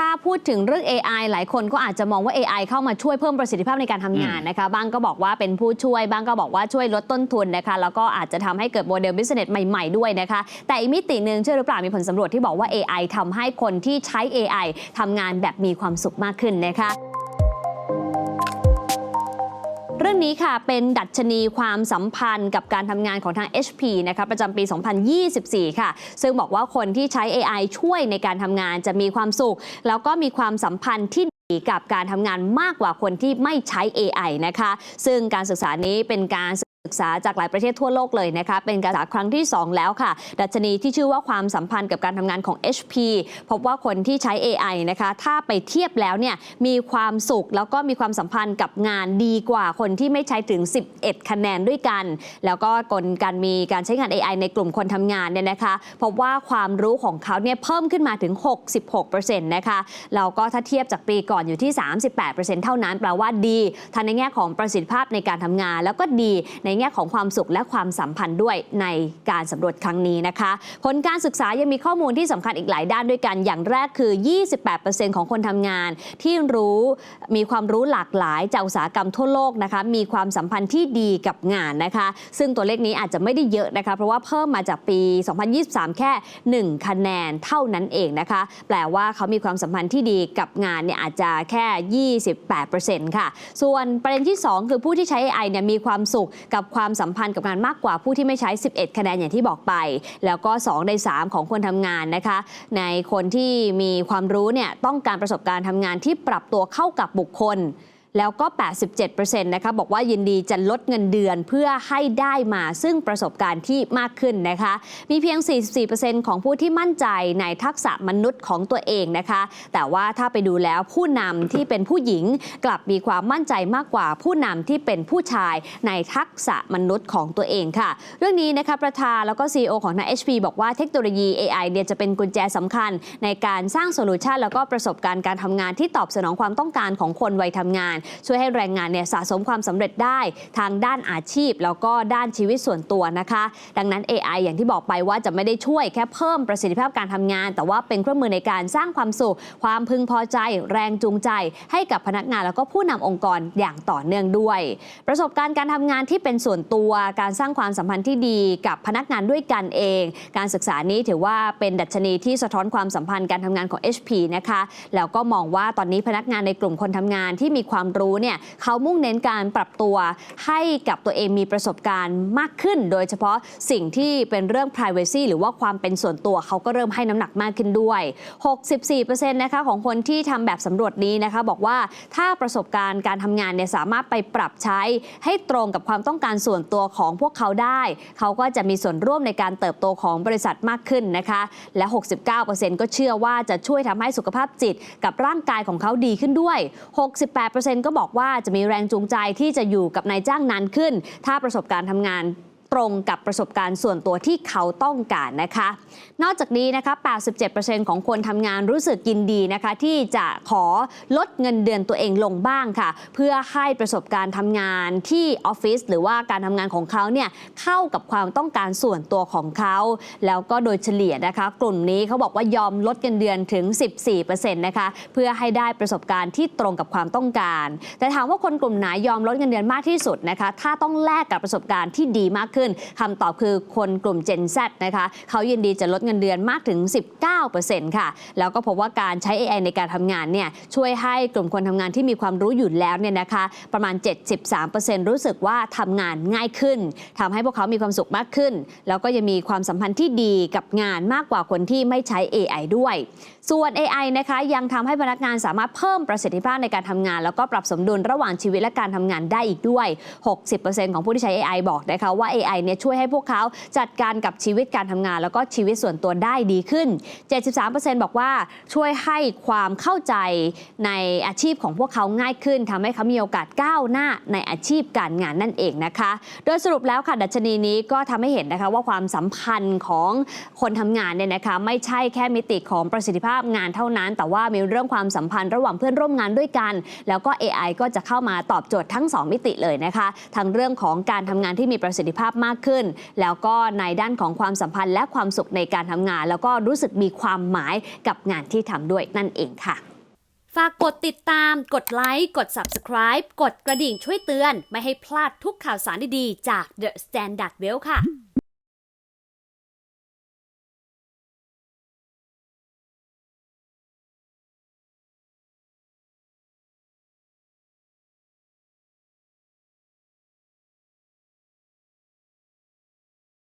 ถ้าพูดถึงเรื่อง AI หลายคนก็อาจจะมองว่า AI เข้ามาช่วยเพิ่มประสิทธิภาพในการทำงานนะคะบ้างก็บอกว่าเป็นผู้ช่วยบ้างก็บอกว่าช่วยลดต้นทุนนะคะแล้วก็อาจจะทำให้เกิดโมเดลบิสเนสใหม่ๆด้วยนะคะแต่อีกมิติหนึ่งเชื่อหรือเปล่ามีผลสำรวจที่บอกว่า AI ทำให้คนที่ใช้ AI ทำงานแบบมีความสุขมากขึ้นนะคะ เรื่องนี้ค่ะเป็นดัชนีความสัมพันธ์กับการทำงานของทาง HP นะคะประจำปี 2024 ค่ะ ซึ่งบอกว่าคนที่ใช้ AI ช่วยในการทำงานจะมีความสุข แล้วก็มีความสัมพันธ์ที่ดีกับการทำงานมากกว่าคนที่ไม่ใช้ AI นะคะ ซึ่งการศึกษานี้เป็นการ ศึกษาจากหลายประเทศทั่วโลกเลยนะคะ เป็นการศึกษาครั้งที่ 2 แล้วค่ะ ดัชนีที่ชื่อว่าความสัมพันธ์กับการทำงานของ HP พบว่าคนที่ใช้ AI นะคะ ถ้าไปเทียบแล้วเนี่ยมีความสุขแล้วก็มีความสัมพันธ์กับงานดีกว่าคนที่ไม่ใช้ถึง 11 คะแนนด้วยกัน แล้วก็กลการมีการใช้งาน AI ในกลุ่มคนทำงานเนี่ยนะคะพบว่าความรู้ของเขาเนี่ยเพิ่มขึ้นมาถึง 66%นะคะแล้วก็ถ้าเทียบจากปีก่อนอยู่ที่ 38%เท่านั้นแปลว่าดีทั้งในแง่ของประสิทธิภาพในการทำงาน แล้วก็ดีในแง่ของความสุขและความสัมพันธ์ด้วยในการสำรวจครั้งนี้นะคะ ผลการศึกษายังมีข้อมูลที่สำคัญอีกหลายด้านด้วยกัน อย่างแรกคือ 28%ของคนทำงาน ที่รู้มีความรู้หลากหลายจากอุตสาหกรรมทั่วโลกนะคะ มีความสัมพันธ์ที่ดีกับงานนะคะ ซึ่งตัวเลขนี้อาจจะไม่ได้เยอะนะคะ เพราะว่าเพิ่มมาจากปี 2023 แค่ 1 คะแนนเท่านั้นเองนะคะ แปลว่าเขามีความสัมพันธ์ที่ดีกับงานเนี่ยอาจจะแค่ 28%ค่ะ ส่วนประเด็นที่ 2 คือผู้ที่ใช้ AI เนี่ยมีความสุขกับความสัมพันธ์กับงานมากกว่าผู้ที่ไม่ใช้ 11 คะแนนอย่างที่บอกไป แล้วก็ 2 ใน 3 ของคนทำงานนะคะ ในคนที่มีความรู้เนี่ยต้องการประสบการณ์ทำงานที่ปรับตัวเข้ากับบุคคล แล้วก็ 87%นะคะบอกว่ายินดีจะลดเงินเดือนเพื่อให้ได้มาซึ่งประสบการณ์ที่มากขึ้นนะคะ มีเพียง 44%ของผู้ที่มั่นใจในทักษะมนุษย์ของตัวเองนะคะ แต่ว่าถ้าไปดูแล้วผู้นำที่เป็นผู้หญิงกลับมีความมั่นใจมากกว่าผู้นำที่เป็นผู้ชายในทักษะมนุษย์ของตัวเองค่ะ เรื่องนี้นะคะประธานแล้วก็ CEO ของทาง HP บอกว่าเทคโนโลยี AI เนี่ยจะเป็นกุญแจสำคัญในการสร้างโซลูชันแล้วก็ประสบการณ์การทำงานที่ตอบสนองความต้องการของคนวัยทำงานช่วยให้แรงงานเนี่ยสะสมความสำเร็จได้ทางด้านอาชีพ แล้วก็ด้านชีวิตส่วนตัวนะคะ ดังนั้น AI อย่างที่บอกไปว่าจะไม่ได้ช่วยแค่เพิ่มประสิทธิภาพการทำงาน แต่ว่าเป็นเครื่องมือในการสร้างความสุข ความพึงพอใจ แรงจูงใจ ให้กับพนักงานแล้วก็ผู้นำองค์กรอย่างต่อเนื่องด้วย ประสบการณ์การทำงานที่เป็นส่วนตัวการสร้างความสัมพันธ์ที่ดีกับพนักงานด้วยกันเอง การศึกษานี้ถือว่าเป็นดัชนีที่สะท้อนความสัมพันธ์การทำงานของ HP นะคะแล้วก็มองว่าตอนนี้พนักงานในกลุ่มคนทำงานที่มีความรู้เนี่ยเขามุ่งเน้นการปรับตัวให้กับตัวเองมีประสบการณ์มากขึ้น โดยเฉพาะสิ่งที่เป็นเรื่อง privacy หรือว่าความเป็นส่วนตัวเขาก็เริ่มให้น้ำหนักมากขึ้นด้วย 64%นะคะของคนที่ทำแบบสำรวจนี้นะคะ บอกว่าถ้าประสบการณ์การทำงานเนี่ยสามารถไปปรับใช้ ให้ตรงกับความต้องการส่วนตัวของพวกเขาได้ เขาก็จะมีส่วนร่วมในการเติบโตของบริษัทมากขึ้นนะคะ และ 69%ก็เชื่อว่าจะช่วยทำให้สุขภาพจิตกับร่างกายของเขาดีขึ้นด้วย 68%ก็บอกว่าจะมีแรงจูงใจที่จะอยู่กับนายจ้างนานขึ้น ถ้าประสบการณ์ทำงาน ตรงกับประสบการณ์ส่วนตัวที่เขาต้องการนะคะ นอกจากนี้นะคะ 87%ของคนทำงานรู้สึกยินดีนะคะ ที่จะขอลดเงินเดือนตัวเองลงบ้างค่ะ เพื่อให้ประสบการณ์ทำงานที่ออฟฟิศหรือว่าการทำงานของเขาเนี่ยเข้ากับความต้องการส่วนตัวของเขา แล้วก็โดยเฉลี่ยนะคะ กลุ่มนี้เขาบอกว่ายอมลดเงินเดือนถึง 14%นะคะเพื่อให้ได้ประสบการณ์ที่ตรงกับความต้องการ แต่ถามว่าคนกลุ่มไหนยอมลดเงินเดือนมากที่สุดนะคะ ถ้าต้องแลกกับประสบการณ์ที่ดีมากขึ้นคำตอบคือคนกลุ่ม Gen Z นะคะเขายินดีจะลดเงินเดือนมากถึง 19%ค่ะ แล้วก็พบว่าการใช้ AI ในการทำงานเนี่ยช่วยให้กลุ่มคนทำงานที่มีความรู้อยู่แล้วเนี่ยนะคะประมาณ 73%รู้สึกว่าทำงานง่ายขึ้นทำให้พวกเขามีความสุขมากขึ้น แล้วก็ยังมีความสัมพันธ์ที่ดีกับงานมากกว่าคนที่ไม่ใช้ AI ด้วย ส่วน AI นะคะยังทำให้พนักงานสามารถเพิ่มประสิทธิภาพในการทำงาน แล้วก็ปรับสมดุลระหว่างชีวิตและการทำงานได้อีกด้วย 60%ของผู้ที่ใช้ AI บอกนะคะว่า AI เนี่ยช่วยให้พวกเขาจัดการกับชีวิตการทำงาน แล้วก็ชีวิตส่วนตัวได้ดีขึ้น 73%บอกว่าช่วยให้ความเข้าใจในอาชีพของพวกเขาง่ายขึ้นทำให้เขามีโอกาสก้าวหน้าในอาชีพการงานนั่นเองนะคะ โดยสรุปแล้วค่ะดัชนีนี้ก็ทำให้เห็นนะคะว่าความสัมพันธ์ของคนทำงานเนี่ยนะคะไม่ใช่แค่มิติของประสิทธิภาพงานเท่านั้น แต่ว่ามีเรื่องความสัมพันธ์ระหว่างเพื่อนร่วมงานด้วยกัน แล้วก็ AI ก็จะเข้ามาตอบโจทย์ทั้ง 2 มิติเลยนะคะทั้งเรื่องของการทำงานที่มีประสิทธิภาพมากขึ้น แล้วก็ในด้านของความสัมพันธ์และความสุขในการทำงาน แล้วก็รู้สึกมีความหมายกับงานที่ทำด้วยนั่นเองค่ะฝากกดติดตาม กดไลค์ กด Subscribe กดกระดิ่งช่วยเตือน ไม่ให้พลาดทุกข่าวสารดีๆ จาก The Standard Well ค่ะ